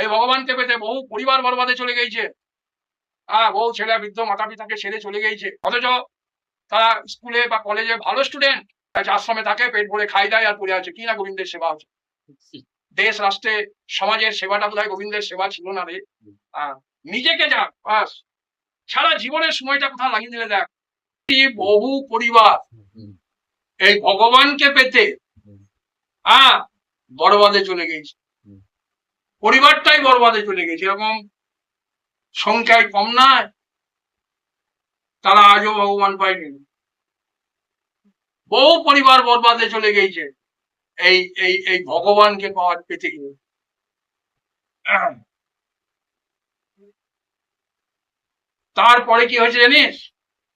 এই ভগবানকে পেতে বহু পরিবার বরবাদে চলে গেছে হ্যাঁ বহু ছেলে বৃদ্ধ মাতা পিতাকে ছেড়ে চলে গেছে অথচ তারা স্কুলে বা কলেজে ভালো স্টুডেন্ট আশ্রমে থাকে, পেট ভরে খাই দেয় আর পড়ে আছে। কি না গোবিন্দের সেবা হচ্ছে দেশ, রাষ্ট্রে, সমাজের সেবাটা বোধহয় গোবিন্দের সেবা ছিল না রে। নিজেকে যা, বাস। সারা জীবনের সময়টা কোথাও লাগিয়ে দিলে দেখ। বহু পরিবার এই ভগবানকে পেতে হ্যাঁ বরবাদে চলে গেছে। পরিবারটাই বরবাদে চলে গেছে। এরকম সংখ্যায় কম নয়। তারা আজও ভগবান পায়নি। বহু পরিবার বরবাদে চলে গেছে এই এই এই ভগবানকে পাওয়ার পেতে গিয়ে তারপরে কি হয়েছে জানিস?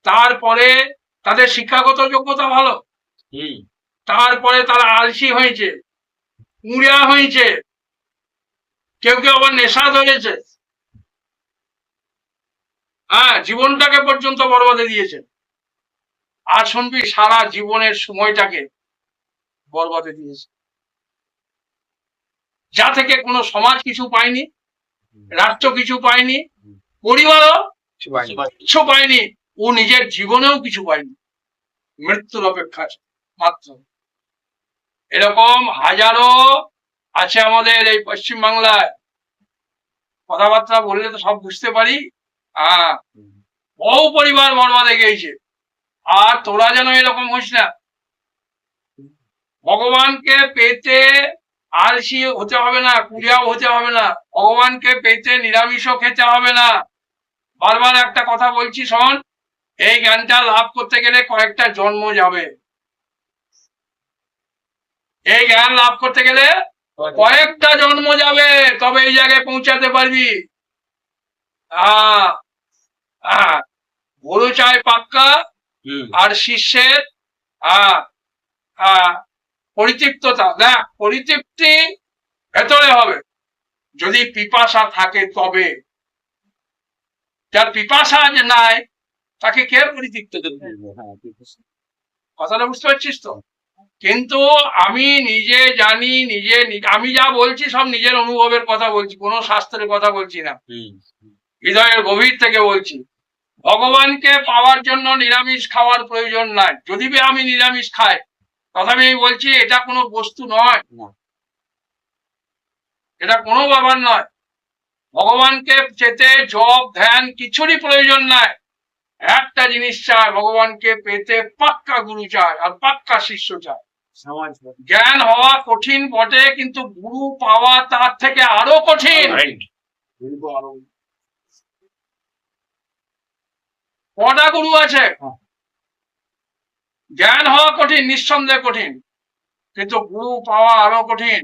তারপরে তাদের শিক্ষাগত যোগ্যতা ভালো। হুম। তারপরে তারা আলসি হয়েছে উড়িয়া হয়েছে। কেউ কেউ আবার নেশা ধরেছে। হ্যাঁ জীবনটাকে পর্যন্ত বরবাদে দিয়েছে। আর শুনবি সারা জীবনের সময়টাকে বরবাদে দিয়েছে। যা থেকে কোনো সমাজ কিছু পায়নি রাষ্ট্র কিছু পায়নি পরিবারও কিছু পায়নি। ও নিজের জীবনেও কিছু পায়নি। মৃত্যুর অপেক্ষা মাত্র। এরকম হাজারো আছে আমাদের এই পশ্চিম বাংলায় কথাবার্তা বললে তো সব বুঝতে পারি। হ্যাঁ বহু পরিবার বরবাদে গিয়েছে। আর তোরা যেন এরকম হোস না। ভগবানকে পেতে আলসি হতে হবে না কুড়িয়াও হতে হবে না। ভগবানকে পেতে নিরামিষও খেতে হবে না। বারবার একটা কথা বলছি, শোন, এই জ্ঞানটা লাভ করতে গেলে কয়েকটা জন্ম যাবে। এই জ্ঞান লাভ করতে গেলে কয়েকটা জন্ম যাবে তবে এই জায়গায় পৌঁছাতে পারবি। গরু চায় পাক্কা আর শিষ্যের পরিতৃপ্ততা। দেখ পরিতৃপ্তি ভেতরে হবে। যদি পিপাসা থাকে তবে। যার পিপাসা যে নাই তাকে কে পরিতৃপ্ত দেবে? হ্যাঁ আছে। কথাটা বুঝতে পারছিস তো? কিন্তু আমি নিজে জানি নিজে আমি যা বলছি সব নিজের অনুভবের কথা বলছি কোনো শাস্ত্রের কথা বলছি না। হৃদয়ের গভীর থেকে বলছি। ভগবানকে পাওয়ার জন্য নিরামিষ খাওয়ার প্রয়োজন নাই। যদি বা আমি নিরামিষ খাই তথাপি আমি বলছি এটা কোনো বস্তু নয়। এটা কোনো ব্যাপার নয়। ভগবানকে চেতে জপ ধ্যান কিছুরই প্রয়োজন নাই। একটা জিনিস চায় ভগবানকে পেতে পাক্কা গুরু চায় আর পাক্কা শিষ্য চায় জ্ঞান হওয়া কঠিন বটে কিন্তু গুরু পাওয়া তার থেকে আরও কঠিন। কটা গুরু আছে? হ্যাঁ। জ্ঞান হওয়া কঠিন নিঃসন্দেহে কঠিন কিন্তু গুরু পাওয়া আরও কঠিন।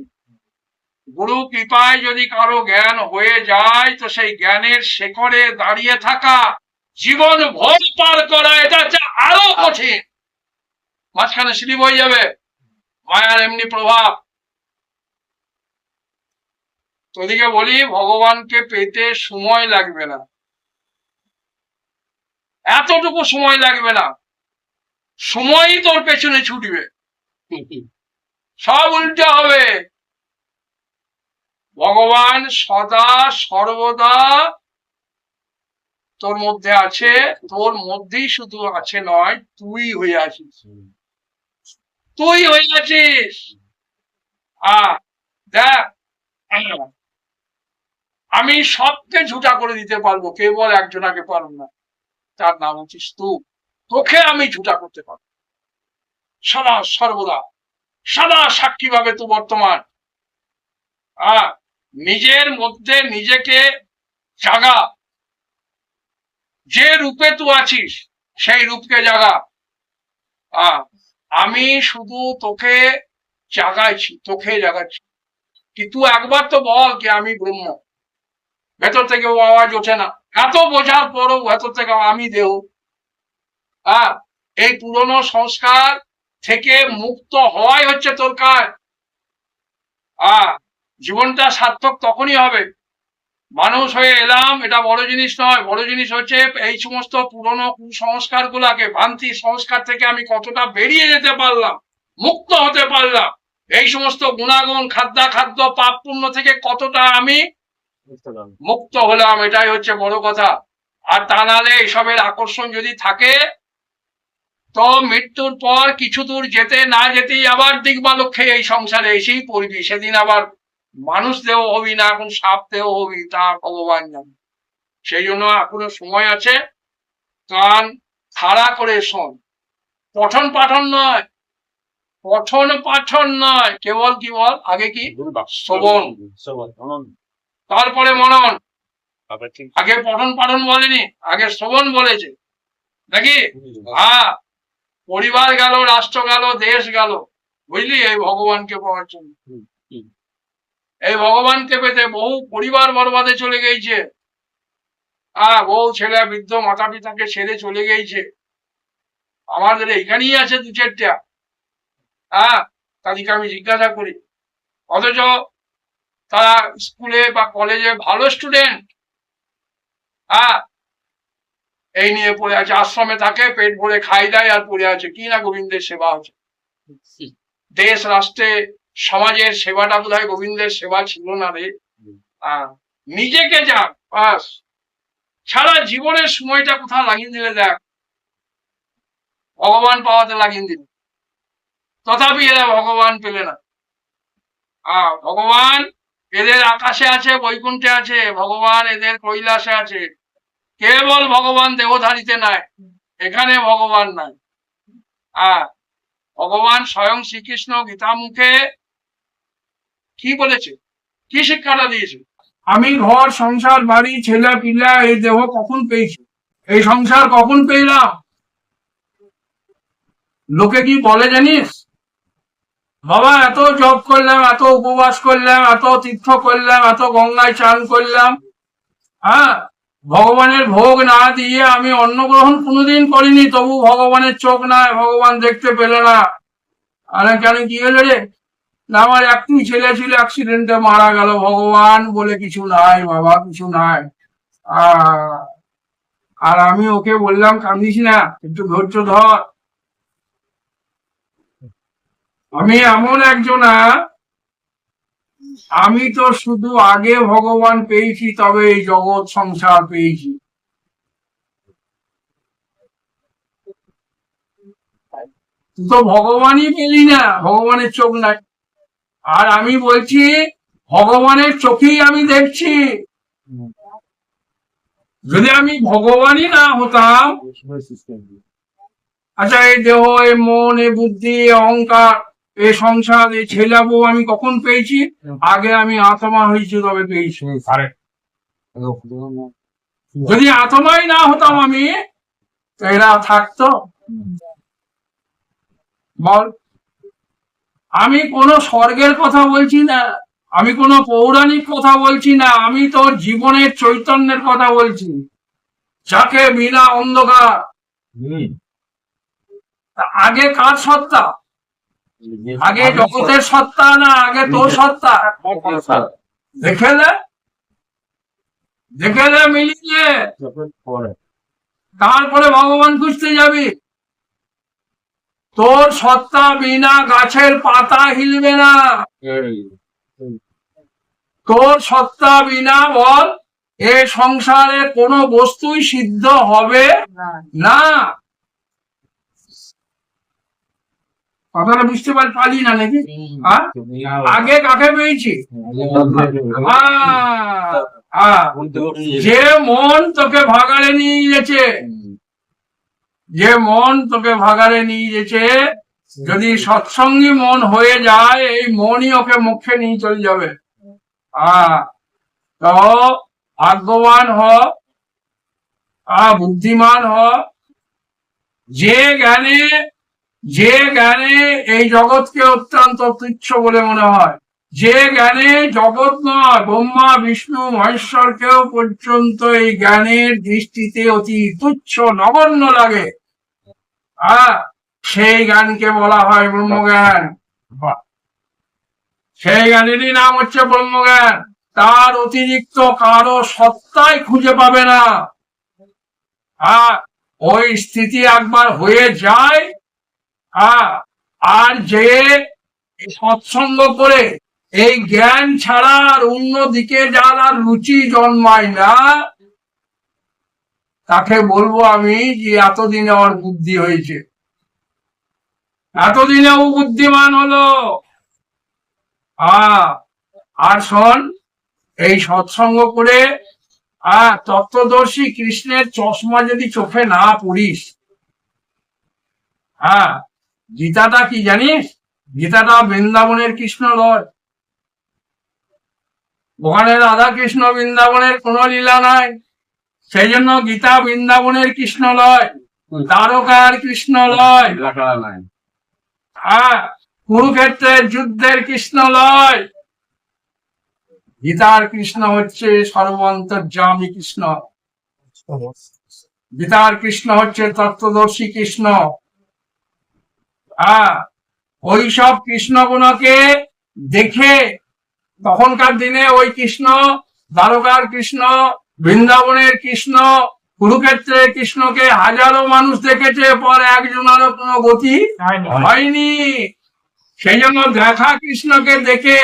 গুরু কৃপায় যদি কারও জ্ঞান হয়ে যায় তো সেই জ্ঞানের শেখরে দাঁড়িয়ে থাকা জীবন ভর পার করা এটা হচ্ছে আরও কঠিন। মাঝখানে স্লিপ হয়ে যাবে। এমনি প্রভাব। তোদিকে বলি, ভগবানকে পেতে সময় লাগবে না। এতটুকু সময় লাগবে না। সময়ই তোর পেছনে ছুটবে। সব উল্টে হবে। ভগবান সদা সর্বদা তোর মধ্যে আছে। তোর মধ্যেই শুধু আছে নয়, তুই হয়ে আছিস। তুই হয়ে দেখ আমি সবকে ঝুটা করে দিতে পারব, কেবল একজনাকে পারব না। তার নাম হচ্ছিস তুই তোকে আমি ঝুটা করতে পারব। সদা সর্বদা, সদা সাক্ষী ভাবে তুই বর্তমান। আহ নিজের মধ্যে নিজেকে জাগা। যে রূপে তুই আছিস, সেই রূপকে জাগা। আহ আমি শুধু তোকে জাগাইছি, তোকে জাগাচ্ছি কি তুই একবার তো বল কি আমি ব্রহ্ম। ভেতর থেকে ও আওয়াজ ওঠে না। এত বোঝার পরও ভেতর থেকে আমি দেহ। হ্যাঁ এই পুরনো সংস্কার থেকে মুক্ত হওয়াই হচ্ছে তোর কাজ। আহ, জীবনটা সার্থক তখনই হবে মানুষ হয়ে এলাম, এটা বড় জিনিস নয়। বড় জিনিস হচ্ছে এই সমস্ত পুরনো কুসংস্কার গুলাকে ভ্রান্তি সংস্কার থেকে আমি কতটা বেরিয়ে যেতে পারলাম, মুক্ত হতে পারলাম, এই সমস্ত গুণাগুণ খাদ্যা খাদ্য পাপ পুণ্য থেকে কতটা আমি মুক্ত হলাম, এটাই হচ্ছে বড় কথা। আর তা নাহলে এইসবের আকর্ষণ যদি থাকে, তো মৃত্যুর পর কিছু দূর যেতে না যেতেই আবার দিগবালক্ষে এই সংসারে এসেই পড়বি। সেদিন আবার মানুষ দেহ হবি না এখন সাপ দেহ হবি তা ভগবান জানে। সেই জন্য এখনও সময় আছে কান খাড়া করে শোন। পঠন পাঠন নয় পঠন পাঠন নয়। কেবল কি বল? আগে কি? শ্রবণ। তারপরে মনন। আগে পঠন পাঠন বলেনি আগে শ্রবণ বলেছে। নাকি? হ্যাঁ পরিবার গেল রাষ্ট্র গেল দেশ গেল। বুঝলি? এই ভগবানকে পাওয়ার জন্য। এই ভগবানকে পেতে বহু পরিবার বরবাদে চলে গেছে হ্যাঁ বহু ছেলে বৃদ্ধ মাতা পিতাকে ছেড়ে চলে গেছে আমাদের এখানেই আছে দু চারটা। হ্যাঁ তাদেরকে আমি জিজ্ঞাসা করি অথচ তারা স্কুলে বা কলেজে ভালো স্টুডেন্ট হ্যাঁ এই নিয়ে পড়ে আছে আশ্রমে থাকে পেট ভরে খাই দেয় আর পড়ে আছে। কি না গোবিন্দের সেবা হচ্ছে। দেশ রাষ্ট্রে সমাজের সেবাটা বোধ হয় গোবিন্দের সেবা ছিল না রে। নিজেকে যাক বাস। সারা জীবনের সময়টা কোথাও লাগিয়ে দিলে দেখ। ভগবান পাওয়াতে লাগিয়ে দিল। তথাপি এরা ভগবান পেলে না। আহ ভগবান এদের আকাশে আছে বৈকুণ্ঠে আছে ভগবান এদের কৈলাসে আছে। কেবল ভগবান দেবধারীতে নাই এখানে ভগবান নাই। আহ ভগবান স্বয়ং শ্রীকৃষ্ণ গীতা মুখে কি বলেছে? কি শিক্ষাটা দিয়েছে? আমি ঘর, সংসার, বাড়ি, ছেলে, পিলা, এই দেহ কখন পেয়েছি? এই সংসার কখন পেলাম? লোকে কি বলে জানিস? বাবা, এত জব করলাম, এত উপবাস করলাম, এত তীর্থ করলাম, এত গঙ্গায় চান করলাম। হ্যাঁ ভগবানের ভোগ না দিয়ে আমি অন্ন গ্রহণ কোনোদিন করিনি, তবু ভগবানের চোখ নাই, ভগবান দেখতে পেল না। আরে কেন, কি হলো রে? না, আমার একটি ছেলে ছিল অ্যাক্সিডেন্টে মারা গেল, ভগবান বলে কিছু নাই বাবা, কিছু নাই। আর আমি ওকে বললাম, কান্দিস না, একটু ধৈর্য ধর। আমি এমন একজনা আমি তো শুধু আগে ভগবান পেয়েছি, তবে এই জগৎ সংসার পেয়েছি। তো ভগবানই পেলি না, ভগবানের চোখ নাই। আর আমি বলছি, ভগবানের চোখেই আমি দেখছি। যদি আমি ভগবানই না হতাম আচ্ছা এই দেহ, এই মন, এই বুদ্ধি অহংকার, এই সংসার, এই ছেলে বউ আমি কখন পেয়েছি? আগে আমি আত্মা হয়েছি, তবে পেয়েছি। যদি আত্মাই না হতাম আমি এরা থাকতো। বল। আমি কোনো স্বর্গের কথা বলছি না আমি কোনো পৌরাণিক কথা বলছি না আমি তোর জীবনের চৈতন্যের কথা বলছি। যাকে বিনা অন্ধকার। আগে কার সত্তা? আগে জগতের সত্তা না আগে তোর সত্তা? দেখেলে দেখেলে মিলিয়ে। তারপরে ভগবান খুঁজতে যাবি। তোর সত্তা বিনা গাছের পাতা হিলবে না। তোর সত্তা বিনা বল এ সংসারে কোনো বস্তুই সিদ্ধ হবে না। কথাটা বুঝতে পার পারি না নাকি? আগে কাকে পেয়েছি? যে মন তোকে ভাগাড়ে নিয়ে গেছে। যে মন তোকে ভাগাড়ে নিয়ে গেছে যদি সৎসঙ্গী মন হয়ে যায়, এই মনই ওকে মুখে নিয়ে চলে যাবে। ভাগ্যবান হ বুদ্ধিমান হ। যে জ্ঞানে যে জ্ঞানে এই জগৎকে অত্যন্ত তুচ্ছ বলে মনে হয়। যে জ্ঞানে জগৎ নয়, ব্রহ্মা, বিষ্ণু মহেশ্বরকেও পর্যন্ত এই জ্ঞানের দৃষ্টিতে অতি তুচ্ছ, নগণ্য লাগে। সেই জ্ঞানকে বলা হয় ব্রহ্মজ্ঞান। সেই জ্ঞানেরই নাম হচ্ছে ব্রহ্মজ্ঞান। তার অতিরিক্ত কারও সত্তাই খুঁজে পাবে না। হ্যাঁ ওই স্থিতি একবার হয়ে যায়। হ্যাঁ আর যে সৎসঙ্গ করে এই জ্ঞান ছাড়া আর অন্য দিকে যার আর রুচি জন্মায় না তাকে বলব আমি যে এতদিনে আমার বুদ্ধি হয়েছে। এতদিনে ও বুদ্ধিমান হলো। আর শোন, এই সৎসঙ্গ করে আহ তত্ত্বদর্শী কৃষ্ণের চশমা যদি চোখে না পড়িস হ্যাঁ গীতাটা কি জানিস? গীতাটা বৃন্দাবনের কৃষ্ণ নয় ওখানে রাধা কৃষ্ণ বৃন্দাবনের কোন লীলা নাই। সেই জন্য গীতা বৃন্দাবনের কৃষ্ণ লয়, দ্বারকার কৃষ্ণ লয়। কুরুক্ষেত্রের যুদ্ধের কৃষ্ণ লয়। গীতার কৃষ্ণ হচ্ছে সর্বান্তর্যামী কৃষ্ণ। গীতার কৃষ্ণ হচ্ছে তত্ত্বদর্শী কৃষ্ণ। হ্যাঁ ওই সব কৃষ্ণগুণকে দেখে তখনকার দিনে ওই কৃষ্ণ, দ্বারকার কৃষ্ণ বৃন্দাবনের কৃষ্ণ কুরুক্ষেত্রের কৃষ্ণকে হাজারো মানুষ দেখেছে পর একজনেরও কোনো গতি হয়নি। সেই জন্য দেখা কৃষ্ণকে দেখে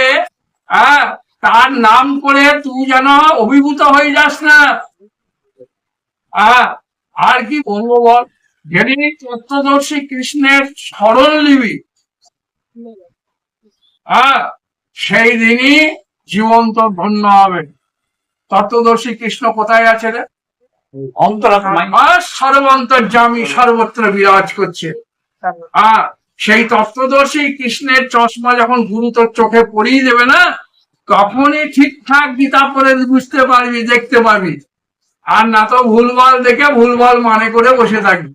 আহ, তার নাম করে তুই যেন অভিভূত হয়ে যাস না। আর কি বলব বল? যেদিন তত্ত্বদর্শী কৃষ্ণের স্মরণ আহ, সেই দিনই জীবন্ত ধন্য হবে। তত্ত্বদর্শী কৃষ্ণ কোথায় আছে রে? সর্বান্তর্যামী সর্বত্র বিরাজ করছে। আর সেই তত্ত্বদর্শী কৃষ্ণের চশমা যখন গুরু তোর চোখে পড়িয়ে দেবে না তখনই ঠিকঠাক গীতা পড়ে বুঝতে পারবি দেখতে পারবি। আর না তো ভুলভাল দেখে ভুলভাল মানে করে বসে থাকবি।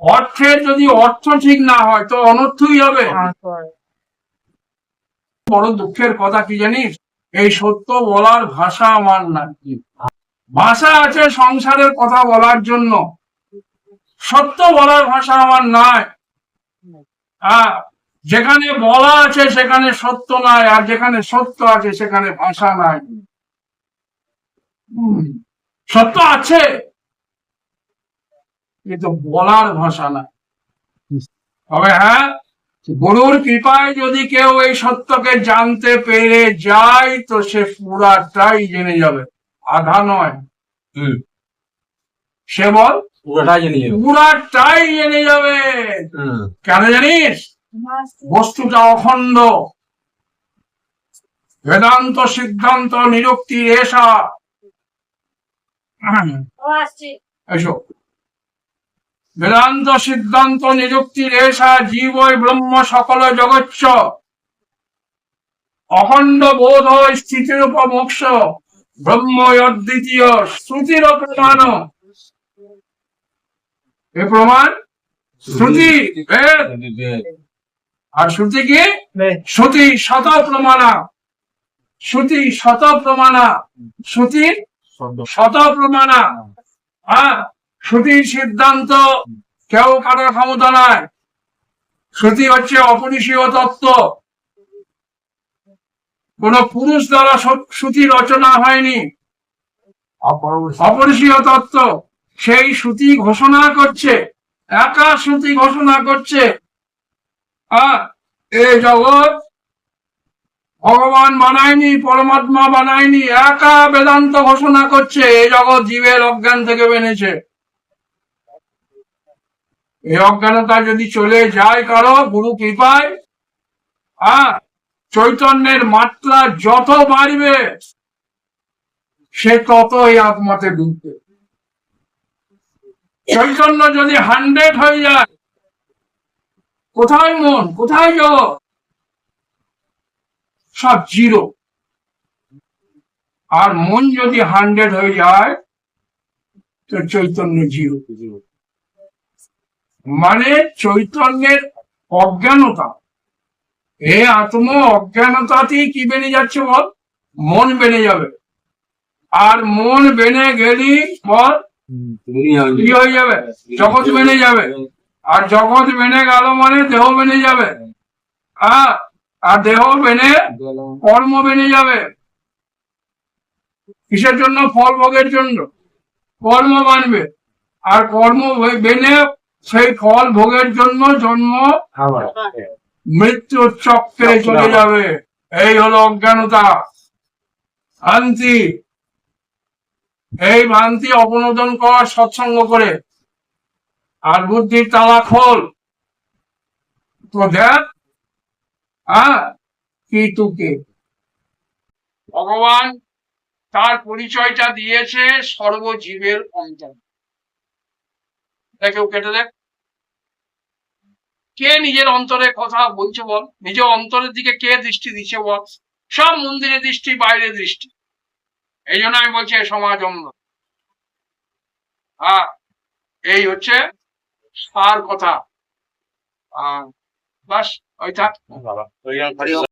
অর্থের যদি অর্থ ঠিক না হয় তো অনর্থই হবে। বড় দুঃখের কথা কি জানিস? এই সত্য বলার ভাষা আমার না ভাষা আছে সংসারের কথা বলার জন্য। সত্য বলার ভাষা আমার নাই। যেখানে বলা আছে সেখানে সত্য নাই, আর যেখানে সত্য আছে সেখানে ভাষা নাই। সত্য আছে, কিন্তু বলার ভাষা নাই। তবে হ্যাঁ গুরুর কৃপায় যদি কেউ এই সত্যকে জানতে পেরে যায় তো সে পুরাটাই জেনে যাবে। আধা নয়। সে বল পুরোটাই জেনে যাবে। পুরাটাই জেনে যাবে। কেন জানিস? বস্তুটা অখণ্ড। বেদান্ত সিদ্ধান্ত নিরুক্তি এসা এসো। বেদান্ত সিদ্ধান্ত নিযুক্তি রেশা জীবই ব্রহ্ম সকল জগচ্ছ। অখণ্ড বোধ স্থিতির উপমোক্ষ ব্রহ্ম অদ্বিতীয় শ্রুতির প্রমাণ। এ প্রমাণ? শ্রুতি আর শ্রুতি কি? শ্রুতি শত প্রমাণা। শ্রুতি শত প্রমাণা। শ্রুতির শত। প্রমাণা। হ্যাঁ শ্রুতির সিদ্ধান্ত কেউ কাটার ক্ষমতা নাই শ্রুতি হচ্ছে অপরিসীয় তত্ত্ব। কোন পুরুষ দ্বারা শ্রুতি রচনা হয়নি। অপরিসীয় তত্ত্ব। সেই শ্রুতি ঘোষণা করছে। একা শ্রুতি ঘোষণা করছে। আহ, এই জগৎ ভগবান বানায়নি পরমাত্মা বানায়নি একা বেদান্ত ঘোষণা করছে। এই জগৎ জীবের অজ্ঞান থেকে বেনেছে এই অজ্ঞানতা যদি চলে যায় কারও, গুরু কৃপায় হ্যাঁ চৈতন্যের মাত্রা যত বাড়বে, সে তত এই আত্মাতে ডুববে। চৈতন্য যদি হান্ড্রেড হয়ে যায়, কোথায় মন? কোথায় জগৎ? সব জিরো আর মন যদি হান্ড্রেড হয়ে যায়, তো চৈতন্য জিরো জিরো মানে চৈতন্যের অজ্ঞানতা। এ আত্ম অজ্ঞানতাতেই কি বেড়ে যাচ্ছে বল? মন বেড়ে যাবে। আর মন বেড়ে গেলি বল কি হয়ে যাবে? জগৎ বেড়ে যাবে। আর জগৎ বেড়ে গেল মানে দেহ বেড়ে যাবে। হ্যাঁ আর দেহ বেড়ে কর্ম বেড়ে যাবে। কিসের জন্য? ফল ভোগের জন্য। কর্ম বানবে। আর কর্ম বেনে সেই ফল ভোগের জন্য জন্ম মৃত্যুর চক্রে চলে যাবে। এই হলো অজ্ঞানতা। ভ্রান্তি এই ভ্রান্তি অবনোদন কর সৎসঙ্গ করে। আর বুদ্ধির তালা খোল। তো দেখ হ্যাঁ কি তুকে? ভগবান তার পরিচয়টা দিয়েছে সর্বজীবের অন্তর। দেখেও কেটে দেখ। কে নিজের অন্তরে কথা বলছে বল? নিজের অন্তরের দিকে কে দৃষ্টি দিচ্ছে বল? সব মন্দিরে দৃষ্টি, বাইরে দৃষ্টি। এই জন্য আমি বলছি সমাজ অন্ধ। হ্যাঁ এই হচ্ছে সার কথা। আহ বাস, ওই থাক।